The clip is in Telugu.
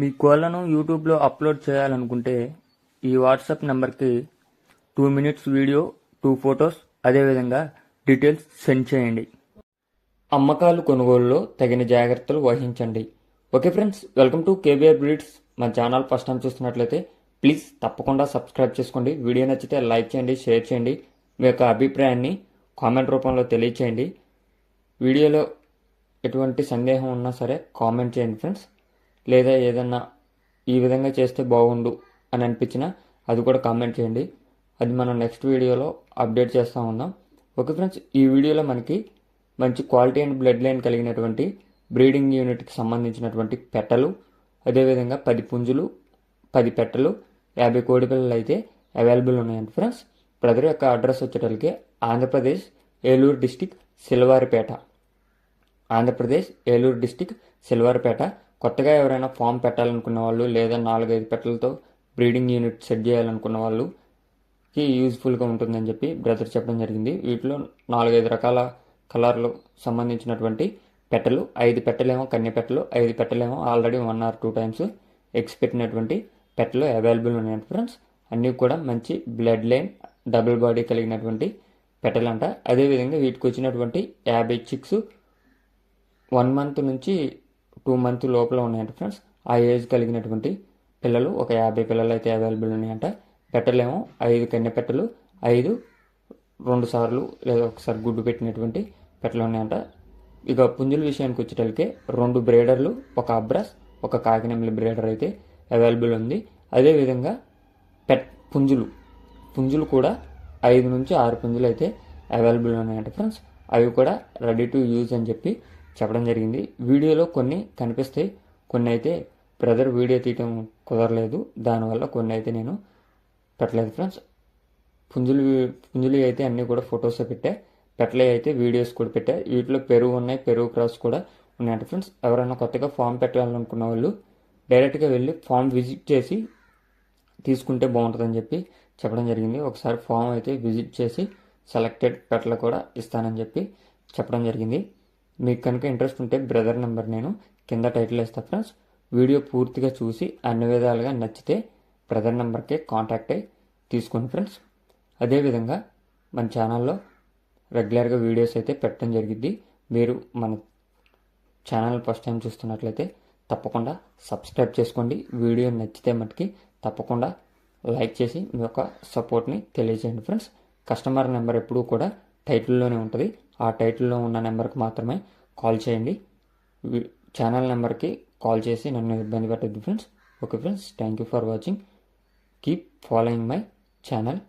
మీ కోళ్ళను యూట్యూబ్లో అప్లోడ్ చేయాలనుకుంటే ఈ వాట్సాప్ నెంబర్కి two minutes video two photos అదేవిధంగా డీటెయిల్స్ సెండ్ చేయండి. అమ్మకాలు కొనుగోలులో తగిన జాగ్రత్తలు వహించండి. Okay friends welcome to KBR breeds. మా ఛానల్ ఫస్ట్ టైం చూస్తున్నట్లయితే ప్లీజ్ తప్పకుండా సబ్స్క్రైబ్ చేసుకోండి. వీడియో నచ్చితే లైక్ చేయండి షేర్ చేయండి. మీ యొక్క అభిప్రాయాన్ని కామెంట్ రూపంలో తెలియచేయండి. వీడియోలో ఎటువంటి సందేహం ఉన్నా సరే కామెంట్ చేయండి ఫ్రెండ్స్. లేదా ఏదన్నా ఈ విధంగా చేస్తే బాగుండు అని అనిపించినా అది కూడా కామెంట్ చేయండి. అది మనం నెక్స్ట్ వీడియోలో అప్డేట్ చేస్తూ ఉందాం. ఓకే ఫ్రెండ్స్ ఈ వీడియోలో మనకి మంచి క్వాలిటీ అండ్ బ్లడ్ లైన్ కలిగినటువంటి బ్రీడింగ్ యూనిట్కి సంబంధించినటువంటి పెట్టలు అదేవిధంగా పది పుంజులు పది పెట్టలు యాభై కోడి పిల్లలు అయితే అవైలబుల్ ఉన్నాయండి ఫ్రెండ్స్ బ్రదర్ యొక్క అడ్రస్ వచ్చేటప్పటికి ఆంధ్రప్రదేశ్ ఏలూరు డిస్టిక్ సిల్వారిపేట. ఆంధ్రప్రదేశ్ ఏలూరు డిస్టిక్ సిల్వారిపేట. కొత్తగా ఎవరైనా ఫామ్ పెట్టాలనుకున్న వాళ్ళు లేదా నాలుగైదు పెట్టలతో బ్రీడింగ్ యూనిట్ సెట్ చేయాలనుకున్న వాళ్ళుకి యూజ్ఫుల్గా ఉంటుందని చెప్పి బ్రదర్ చెప్పడం జరిగింది. వీటిలో నాలుగైదు రకాల కలర్లు సంబంధించినటువంటి పెట్టలు ఐదు పెట్టలేమో కన్య పెట్టలు ఐదు పెట్టలేమో already one or two times eggs పెట్టినటువంటి పెట్టలు అవైలబుల్ ఉన్నాయి ఫ్రెండ్స్. అన్నీ కూడా మంచి బ్లడ్ లైన్ డబుల్ బాడీ కలిగినటువంటి పెట్టలంట. అదేవిధంగా వీటికి వచ్చినటువంటి యాభై చిక్స్ వన్ మంత్ నుంచి టూ మంత్ లోపల ఉన్నాయంట ఫ్రెండ్స్. ఆ ఏజ్ కలిగినటువంటి పిల్లలు ఒక యాభై పిల్లలు అయితే అవైలబుల్ ఉన్నాయంట. పెట్టలేమో. ఐదు కన్నె పెట్టలు ఐదు రెండు సార్లు లేదా ఒకసారి గుడ్డు పెట్టినటువంటి పెట్టలు ఉన్నాయంట. ఇక పుంజుల విషయానికి వచ్చేటప్పటికే రెండు బ్రేడర్లు ఒక అబ్రస్ ఒక కాకినెమ్మలి బ్రేడర్ అయితే అవైలబుల్ ఉంది. అదేవిధంగా పెట్ పుంజులు పుంజులు కూడా ఐదు నుంచి ఆరు పుంజులు అయితే అవైలబుల్ ఉన్నాయంట ఫ్రెండ్స్. అవి కూడా రెడీ టు యూజ్ అని చెప్పి చెప్పడం జరిగింది. వీడియోలో కొన్ని కనిపిస్తాయి కొన్ని అయితే బ్రదర్ వీడియో తీయటం కుదరలేదు. దానివల్ల కొన్ని అయితే నేను పెట్టలేదు ఫ్రెండ్స్. పుంజులు పుంజులు అయితే అన్నీ కూడా ఫొటోస్ పెట్టా. పెట్టలే అయితే వీడియోస్ కూడా పెట్టా. వీటిలో పెరుగు ఉన్నాయి పెరుగు క్రాస్ కూడా ఉన్నాయంట ఫ్రెండ్స్. ఎవరైనా కొత్తగా ఫామ్ పెట్టాలనుకున్న వాళ్ళు డైరెక్ట్గా వెళ్ళి ఫామ్ విజిట్ చేసి తీసుకుంటే బాగుంటుందని చెప్పి చెప్పడం జరిగింది. ఒకసారి ఫామ్ అయితే విజిట్ చేసి సెలెక్టెడ్ పెట్టలు కూడా ఇస్తానని చెప్పి చెప్పడం జరిగింది. మీకు కనుక ఇంట్రెస్ట్ ఉంటే బ్రదర్ నెంబర్ నేను కింద టైటిల్ వేస్తా ఫ్రెండ్స్. వీడియో పూర్తిగా చూసి అన్ని విధాలుగా నచ్చితే బ్రదర్ నెంబర్కే కాంటాక్ట్ అయ్యి తీసుకోండి ఫ్రెండ్స్. అదేవిధంగా మన ఛానల్లో రెగ్యులర్గా వీడియోస్ అయితే పెట్టడం జరిగింది మీరు మన ఛానల్ ఫస్ట్ టైం చూస్తున్నట్లయితే తప్పకుండా సబ్స్క్రైబ్ చేసుకోండి. వీడియో నచ్చితే మటుకి తప్పకుండా లైక్ చేసి మీ యొక్క సపోర్ట్ని తెలియజేయండి ఫ్రెండ్స్. కస్టమర్ నెంబర్ ఎప్పుడూ కూడా టైటిల్లోనే ఉంటుంది. ఆ టైటిల్లో ఉన్న నెంబర్కి మాత్రమే కాల్ చేయండి. ఛానల్ నెంబర్కి కాల్ చేసి నన్ను ఇబ్బంది పెట్టద్దు friends. Okay friends thank you for watching. Keep following my channel.